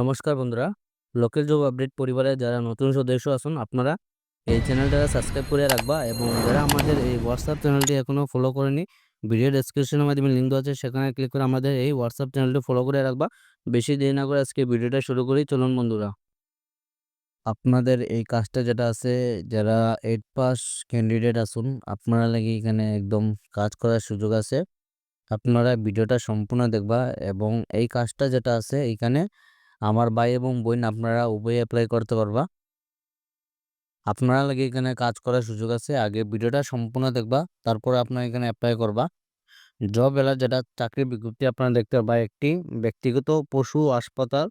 নমস্কার বন্ধুরা। Local job update পরিবারে যারা নতুন সদস্য আসুন আপনারা এই চ্যানেলটা সাবস্ক্রাইব করে রাখবা এবং যারা আমাদের এই হোয়াটসঅ্যাপ চ্যানেলটি এখনও ফলো করেনি ভিডিও ডেসক্রিপশনের মাধ্যমে লিঙ্ক দেওয়া আছে, সেখানে ক্লিক করে আমাদের এই হোয়াটসঅ্যাপ চ্যানেলটি ফলো করে রাখবা। বেশি দেরি না করে আজকে ভিডিওটা শুরু করি, চলুন বন্ধুরা। আপনাদের এই কাজটা যেটা আছে, যারা এইট পাস ক্যান্ডিডেট আসুন আপনারা লাগি এখানে একদম কাজ করার সুযোগ আছে। আপনারা ভিডিওটা সম্পূর্ণ দেখবা এবং এই কাজটা যেটা আছে, এখানে আমার ভাই এবং বোন আপনারা উভয়ে অ্যাপ্লাই করতে পারবা। আপনারা লাগে এখানে কাজ করার সুযোগ আছে, আগে ভিডিওটা সম্পূর্ণ দেখবা, তারপর আপনারা এখানে অ্যাপ্লাই করবা। জব এলা যেটা চাকরির বিজ্ঞপ্তি আপনারা দেখতে পারবা, একটি ব্যক্তিগত পশু হাসপাতাল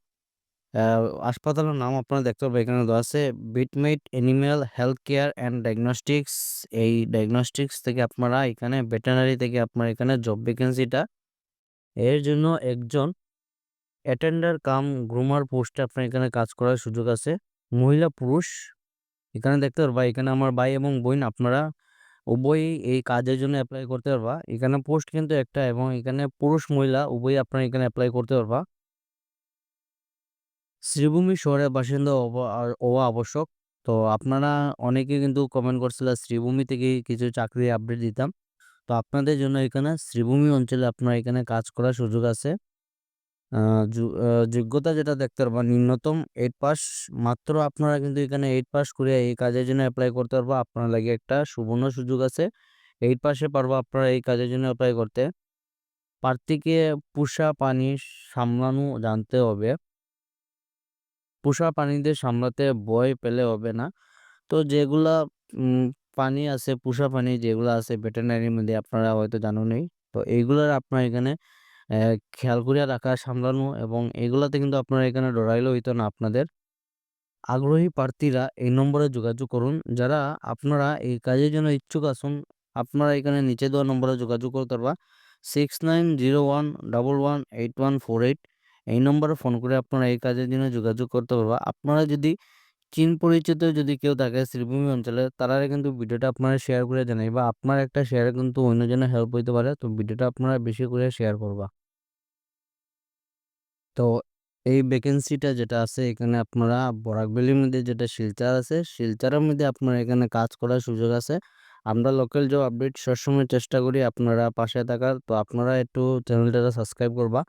হাসপাতালের নাম আপনারা দেখতে পারবেন এখানে দেওয়া আছে বিটমেট animal health care and diagnostics এই ডায়াগনস্টিক্স থেকে আপনারা এখানে ভেটেনারি থেকে আপনারা এখানে জব ভ্যাকেন্সিটা এর জন্য একজন অ্যাটেন্ডার কাম গ্রুমার পোস্টে আপনার এখানে কাজ করার সুযোগ আছে। মহিলা পুরুষ, এখানে দেখতে পারবা, এখানে আমার ভাই এবং বোন, আপনারা উভয়ই এই কাজের জন্য অ্যাপ্লাই করতে পারবা। এখানে পোস্ট কিন্তু একটা এবং এখানে পুরুষ, মহিলা উভয়ই আপনারা এখানে অ্যাপ্লাই করতে পারবা। শ্রীভূমি শহরের বাসিন্দা হওয়া আবশ্যক। তো আপনারা অনেকে কিন্তু কমেন্ট করছিলেন শ্রীভূমি থেকে কিছু চাকরি আপডেট দিতাম। তো আপনাদের জন্য এখানে শ্রীভূমি অঞ্চলে আপনার এখানে কাজ করার সুযোগ আছে। যোগ্যতা যেটা দেখতে পারবা ন্যূনতম এইট পাস মাত্র আপনারা কিন্তু এখানে এইট পাস করে এই কাজের জন্য অ্যাপ্লাই করতে পারবা। আপনার লাগে একটা সুবর্ণ সুযোগ আছে। এইট পাসে পারবা আপনারা এই কাজের জন্য অ্যাপ্লাই করতে। প্রার্থীকে পোষা পানি সামলানো জানতে হবে। পোষা প্রাণীদের সামলাতে ভয় পেলে হবে না। তো যেগুলা পানি আছে, পোষা পানি যেগুলো আছে ভেটেরিনারির মধ্যে আপনারা হয়তো জানুনই তো এইগুলার আপনার এখানে খেয়াল করিয়া রাখা, সামলানো এবং এগুলাতে কিন্তু আপনারা এখানে ডরাইলে হইতো না আপনাদের। আগ্রহী প্রার্থীরা এই নম্বরে যোগাযোগ করুন। যারা আপনারা এই কাজের জন্য ইচ্ছুক আসুন আপনারা এখানে নিচে দেওয়া নম্বরে যোগাযোগ করতে পারবা। Six nine zero one double one eight one four eight এই নম্বরে ফোন করে আপনারা এই কাজের জন্য যোগাযোগ করতে পারবা। আপনারা যদি চীন পরিচিত যদি কেউ থাকে শ্রীভূমি অঞ্চলে তারা কিন্তু ভিডিওটা আপনারা শেয়ার করে জানাই বা আপনার একটা শেয়ার কিন্তু অন্যজনের হেল্প হইতে পারে, তো ভিডিওটা আপনারা বেশি করে শেয়ার করবা। তো এই ভ্যাকেন্সিটা যেটা আছে, এখানে আপনারা বরাকভ্যালির মধ্যে যেটা শিলচর আছে, শিলচরের মধ্যে আপনারা এখানে কাজ করার সুযোগ আছে। আমরা লোকাল জব আপডেট সবসময় চেষ্টা করি আপনারা পাশে থাকার। তো আপনারা একটু চ্যানেলটা সাবস্ক্রাইব করবা।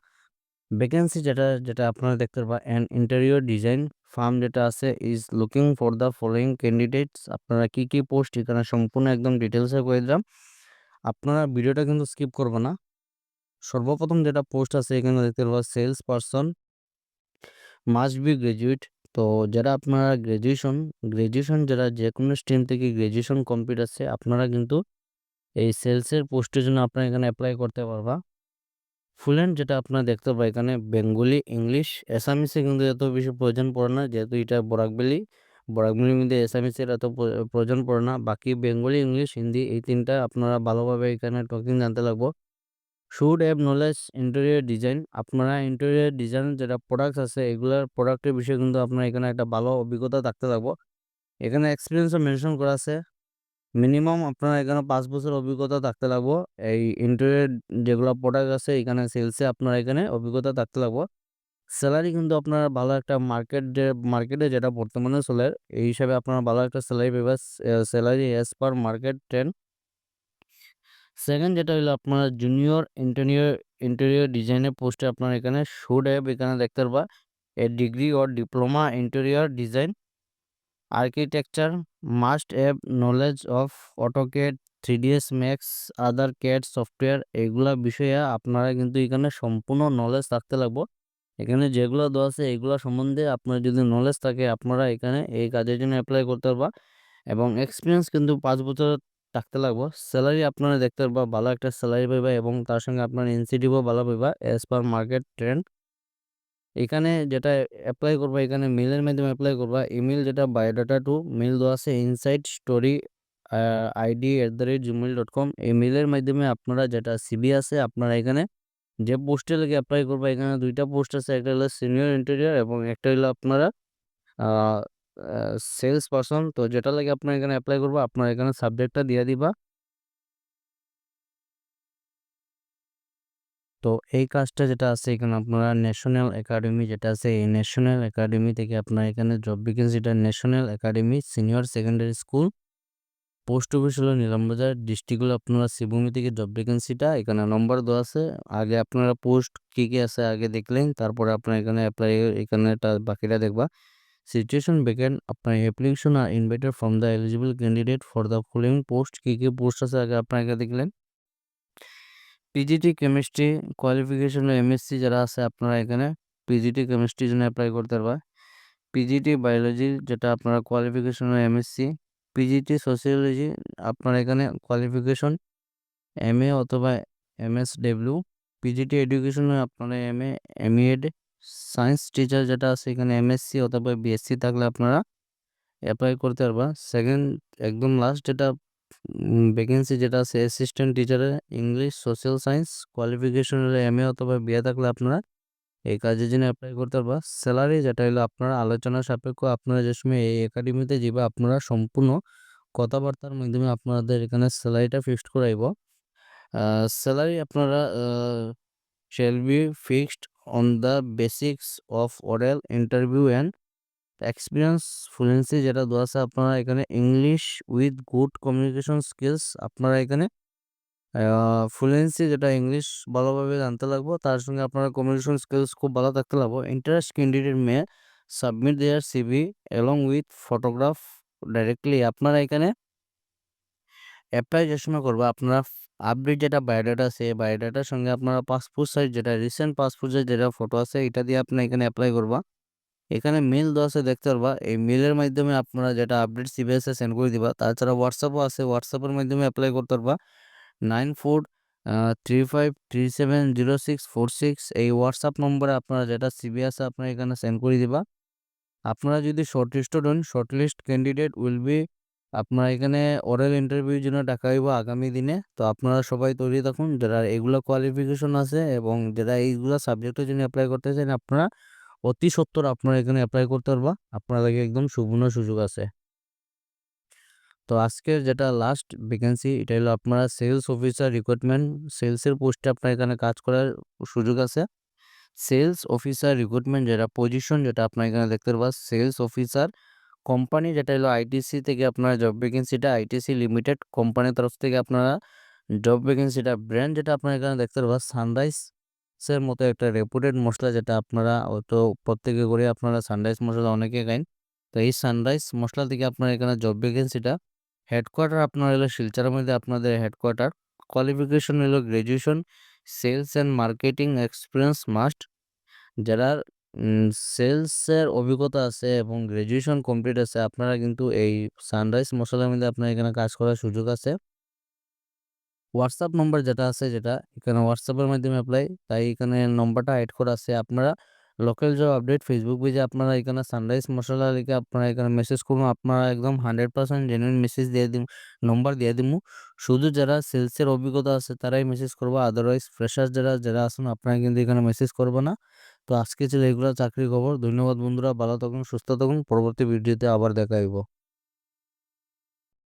ভ্যাকেন্সি যেটা যেটা আপনারা দেখতে পারবা অ্যান্ড ইন্টেরিয়র ডিজাইন ফার্ম যেটা আছে is looking for the following candidates আপনারা কি কি পোস্ট এখানে সম্পূর্ণ একদম ডিটেলসে করে দিলাম। আপনারা ভিডিওটা কিন্তু স্কিপ করবে না। সর্বপ্রথম যেটা পোস্ট আছে এখানে দেখতে পারবা sales person. Must be graduate তো যারা আপনারা গ্র্যাজুয়েশন গ্র্যাজুয়েশন যারা যে কোনো স্ট্রিম থেকে গ্র্যাজুয়েশন কমপ্লিট আছে, আপনারা কিন্তু এই সেলসের পোস্টের জন্য আপনারা এখানে অ্যাপ্লাই করতে পারবা। ফ্লুয়েন্ট যেটা আপনারা দেখতে পাবেন এখানে, বেঙ্গলি, ইংলিশ অ্যাসামিসে কিন্তু এত বেশি প্রয়োজন পড়ে না, যেহেতু এটা বরাকবেলি বরাকবেলির মধ্যে অ্যাসামিসের এত প্রয়োজন পড়ে না। বাকি বেঙ্গলি, ইংলিশ, হিন্দি এই তিনটা আপনারা ভালোভাবে এখানে টকিং জানতে লাগবো। Should have knowledge interior design আপনারা ইন্টেরিয়র ডিজাইন যেটা প্রোডাক্টস আছে, এগুলোর প্রোডাক্টের বিষয়ে কিন্তু আপনার এখানে একটা ভালো অভিজ্ঞতা থাকতে থাকব। এখানে এক্সপিরিয়েন্সও মেনশন করা আছে। মিনিমাম আপনারা এখানে পাঁচ বছর অভিজ্ঞতা থাকতে লাগবো এই ইন্টেরিয়র যেগুলো প্রোডাক্ট আছে, এখানে সেলসে আপনারা এখানে অভিজ্ঞতা থাকতে লাগবো স্যালারি কিন্তু আপনার ভালো একটা মার্কেট যে মার্কেটে যেটা বর্তমানে চলে, এই হিসাবে আপনার ভালো একটা স্যালারি পাবে salary as per market trend second যেটা হলো আপনার জুনিয়র ইন্টেরিয়র ইন্টেরিয়র ডিজাইনের পোস্টে আপনার এখানে শুড হ্যাভ এখানে দেখতে পারবা। A degree or diploma interior design architecture must have knowledge of AutoCAD three DS Max other CAD software এগুলা বিষয়ে আপনারা কিন্তু এখানে সম্পূর্ণ নলেজ থাকতে লাগবো। এখানে যেগুলো দেওয়া আছে এগুলো সম্বন্ধে আপনার যদি নলেজ থাকে আপনারা এখানে এই কাজের জন্য অ্যাপ্লাই করতে পারবা। এবং এক্সপিরিয়েন্স কিন্তু পাঁচ বছর থাকতে লাগবো। স্যালারি আপনারা দেখতে পারবা, ভালো একটা স্যালারি পাইবা এবং তার সঙ্গে আপনার ইনসেন্টিভও ভালো পাইবা অ্যাজ পার মার্কেট ট্রেন্ড এখানে যেটা অ্যাপ্লাই করবা, এখানে মেলের মাধ্যমে অ্যাপ্লাই করবা ইমেল যেটা বায়োডাটা টু মেল দেওয়া আছে insight story ID at the rate Gmail dot com এই মেলের মাধ্যমে আপনারা যেটা সিবি আছে, আপনারা এখানে যে পোস্টে লেগে অ্যাপ্লাই করবা, এখানে দুইটা পোস্ট আছে, একটা হলো সিনিয়র ইন্টেরিয়র এবং একটা হলো আপনারা সেলস পার্সন তো যেটা লাগে আপনার এখানে অ্যাপ্লাই করব, আপনার এখানে সাবজেক্টটা দিয়ে দিবা। তো এই কাজটা যেটা আছে এখানে আপনারা ন্যাশনাল একাডেমি যেটা আছে, এই ন্যাশনাল একাডেমি থেকে আপনার এখানে job ভ্যাকেন্সিটা national academy senior secondary school post office হলো নিলামবাজার ডিস্ট্রিক্ট হলো আপনারা শিবভূমি থেকে জব ভ্যাকেন্সিটা এখানে নম্বর দেওয়া আছে। আগে আপনারা পোস্ট কী কী আছে আগে দেখলেন, তারপরে আপনার এখানে অ্যাপ্লাই এখানে বাকিটা দেখবা। সিচুয়েশন ভ্যাকেন্ট আপনার application are invited from the eligible candidate for the following post কী কী পোস্ট আছে আগে আপনার আগে দেখলেন পিজিটি কেমিস্ট্রি কোয়ালিফিকেশন এমএসসি যারা আছে আপনারা এখানে পিজিটি কেমিস্ট্রির জন্য অ্যাপ্লাই করতে পারবা পিজিটি বায়োলজি যেটা আপনারা কোয়ালিফিকেশন এমএসসি পিজিটি সোশিওলজি আপনার এখানে কোয়ালিফিকেশন এম এ অথবা এম এস ডব্লিউ পিজিটি এডুকেশনে আপনারা M A M Ed science teacher যেটা আছে এখানে এমএসসি অথবা বিএসসি থাকলে আপনারা অ্যাপ্লাই করতে পারবা। সেকেন্ড একদম লাস্ট যেটা ভ্যাকেন্সি যেটা আছে অ্যাসিস্ট্যান্ট টিচারের ইংলিশ সোশ্যাল সায়েন্স কোয়ালিফিকেশন হলে এম এ অথবা বিয়ে থাকলে আপনারা এই কাজের জন্য অ্যাপ্লাই করতে পারবা। স্যালারি যেটা হলো আপনারা আলোচনা সাপেক্ষ আপনারা যে সময় এই একাডেমিতে যাবে আপনারা সম্পূর্ণ কথাবার্তার মাধ্যমে আপনাদের এখানে স্যালারিটা ফিক্সড করাইব। স্যালারি আপনারা shall be fixed on the basics of oral interview and experience fluency যেটা দেওয়া আছে আপনারা এখানে English with good communication skills আপনারা এখানে ফ্লুয়েন্সি যেটা ইংলিশ ভালোভাবে জানতে লাগবো, তার সঙ্গে আপনার কমিউনিকেশন স্কিলস খুব ভালো থাকতে লাগবো। Interest candidate may submit their CV along with photograph directly আপনারা এখানে অ্যাপ্লাই যে সময় করব, আপনারা আপডেট যেটা বায়োডাটা আছে বায়োডাটার সঙ্গে আপনারা পাসপোর্ট সাইজ যেটা রিসেন্ট পাসপোর্ট সাইজ যেটা ফটো আছে, এটা দিয়ে আপনার এখানে অ্যাপ্লাই করবা। এখানে মেল দেওয়া আছে, দেখতে পারবা। এই মেলের মাধ্যমে আপনারা যেটা আপডেট সিবিএসে সেন্ড করে দিবা। তাছাড়া হোয়াটসঅ্যাপও আছে হোয়াটসঅ্যাপের মাধ্যমে অ্যাপ্লাই করতে পারবা। Nine four three five three seven zero six four six এই হোয়াটসঅ্যাপ নম্বরে আপনারা যেটা সিবি আছে আপনারা এখানে সেন্ড করে দিবা। আপনারা যদি শর্ট লিস্টেড হন short list candidate will be আপনারা এখানে ওরাল ইন্টারভিউর জন্য ডাকা হইব আগামী দিনে। তো আপনারা সবাই তৈরি থাকুন, যারা এগুলো কোয়ালিফিকেশন আছে এবং যারা এইগুলো সাবজেক্টের জন্য অ্যাপ্লাই করতে চান, আপনারা অতি সত্তর আপনারা এখানে অ্যাপ্লাই করতে পারবা। আপনাদেরকে একদম সুবর্ণ সুযোগ আছে। তো আজকের যেটা লাস্ট ভ্যাকেন্সি এটা হলো আপনারা সেলস অফিসার রিক্রুটমেন্ট সেলসের পোস্টে আপনার এখানে কাজ করার সুযোগ আছে। সেলস অফিসার রিক্রুটমেন্ট যেটা পজিশন যেটা আপনার এখানে দেখতে পারবা সেলস অফিসার কোম্পানি যেটা হলো আইটিসি থেকে আপনারা জব ভ্যাকেন্সিটা আইটিসি লিমিটেড কোম্পানির তরফ থেকে আপনারা জব ভ্যাকেন্সিটা ব্র্যান্ড যেটা আপনার এখানে দেখতে পারবা সানরাইজ এর মতো একটা রেপুটেড মশলা যেটা আপনারা হয়তো প্রত্যেকে করে আপনারা সানরাইজ মশলা অনেকে খাইন। তো এই সানরাইজ মশলা থেকে আপনার এখানে জব ভ্যাকেন্সিটা হেডকোয়ার্টার আপনার হলো শিলচরের মধ্যে আপনাদের হেডকোয়ার্টার কোয়ালিফিকেশন হলো graduation sales and marketing experience must যারা সেলসের অভিজ্ঞতা আছে এবং গ্র্যাজুয়েশন কমপ্লিট আছে। আপনারা কিন্তু এই সানরাইজ মশলার মধ্যে আপনার এখানে কাজ করার সুযোগ আছে। হোয়াটসঅ্যাপ নম্বর যেটা আছে যেটা, এখানে হোয়াটসঅ্যাপের মাধ্যমে অ্যাপ্লাই তাই এখানে নম্বরটা অ্যাড করা আছে। আপনারা লোকাল জব আপডেট ফেসবুক পেজে আপনারা এখানে সানরাইজ মশলা লিখে আপনারা এখানে মেসেজ করুন, আপনারা একদম হান্ড্রেড পার্সেন্ট জেনুইন মেসেজ দিয়ে দিন নম্বর দিয়ে দিব শুধু যারা সেলসের অভিজ্ঞতা আছে তারাই মেসেজ করব আদারওয়াইজ ফ্রেশার যারা যারা আসুন আপনারা কিন্তু এখানে মেসেজ করব না। তো আজকে ছিল এগুলো। চাকরি খবর। ধন্যবাদ বন্ধুরা। ভালো থাকুন, সুস্থ থাকুন। পরবর্তী ভিডিওতে আবার দেখা হইব।